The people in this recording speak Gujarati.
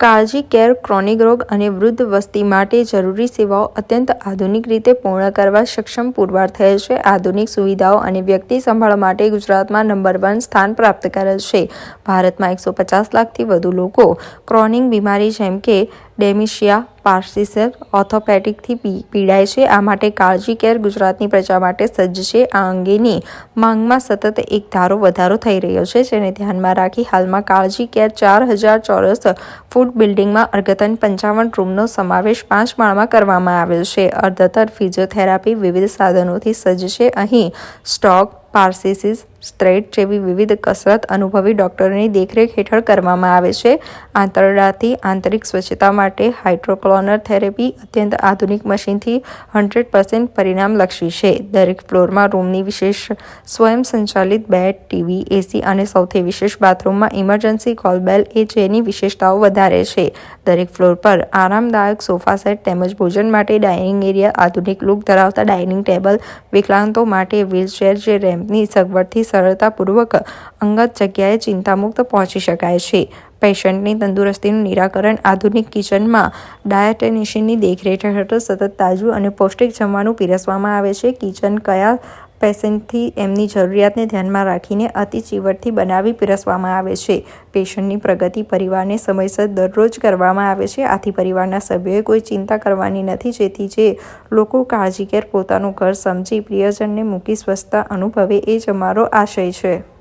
કાળજી કેર, ક્રોનિક રોગ અને વૃદ્ધ વસ્તી માટે જરૂરી સેવાઓ અત્યંત આધુનિક રીતે પૂર્ણ કરવા સક્ષમ પુરવાર થયેલ છે. આધુનિક સુવિધાઓ અને વ્યક્તિ સંભાળ માટે ગુજરાતમાં નંબર વન સ્થાન પ્રાપ્ત કરેલ છે. ભારતમાં એકસો પચાસ લાખથી વધુ લોકો ક્રોનિક બીમારી જેમ કે ડેમિશિયા પાર્સિસેલ ઓર્થોપેટિકથી પી- પીડાય છે. આ માટે કાળજી કેર ગુજરાતની પ્રજા માટે સજ્જ છે. આ અંગેની માંગમાં સતત એક ધારો વધારો થઈ રહ્યો છે, જેને ધ્યાનમાં રાખી હાલમાં કાળજી કેર ચાર હજાર ચોરસ ફૂટ બિલ્ડિંગમાં અર્ગતન પંચાવન રૂમનો સમાવેશ પાંચ માળમાં કરવામાં આવેલ છે. અર્ધતર ફિઝિયોથેરાપી વિવિધ સાધનોથી સજ્જ છે. અહીં સ્ટોક પાર્સિસિસ સ્ટ્રેટ જેવી વિવિધ કસરત અનુભવી ડોક્ટરોની દેખરેખ હેઠળ કરવામાં આવે છે. આંતરડાથી આંતરિક સ્વચ્છતા માટે હાઇડ્રોક્લોનર થેરેપી અત્યંત આધુનિક મશીનથી હંડ્રેડ પર્સન્ટ પરિણામલક્ષી છે. દરેક ફ્લોરમાં રૂમની વિશેષ સ્વયં સંચાલિત બેડ, ટીવી, એસી અને સૌથી વિશેષ બાથરૂમમાં ઇમરજન્સી કોલ બેલ એ જેની વિશેષતાઓ વધારે છે. દરેક ફ્લોર પર આરામદાયક સોફા સેટ તેમજ ભોજન માટે ડાઇનિંગ એરિયા, આધુનિક લુક ધરાવતા ડાઇનિંગ ટેબલ વિકલાંગો માટે વ્હીલચેર જે રેમ્પની સગવડથી સરળતાપૂર્વક અંગત જગ્યાએ ચિંતામુક્ત પહોંચી શકાય છે. પેશન્ટની તંદુરસ્તીનું નિરાકરણ, આધુનિક કિચનમાં ડાયટેનિશિયનની દેખરેખ હેઠળ સતત તાજું અને પૌષ્ટિક જમવાનું પીરસવામાં આવે છે. કિચન કયા પેશન્ટથી એમની જરૂરિયાતને ધ્યાનમાં રાખીને અતિ ચીવટથી બનાવી પીરસવામાં આવે છે? પેશન્ટની પ્રગતિ પરિવારને સમયસર દરરોજ કરવામાં આવે છે. આથી પરિવારના સભ્યોએ કોઈ ચિંતા કરવાની નથી. જેથી જે લોકો કાળજી કેર પોતાનું ઘર સમજી પ્રિયજનને મૂકી સ્વસ્થતા અનુભવે એ જ અમારો આશય છે.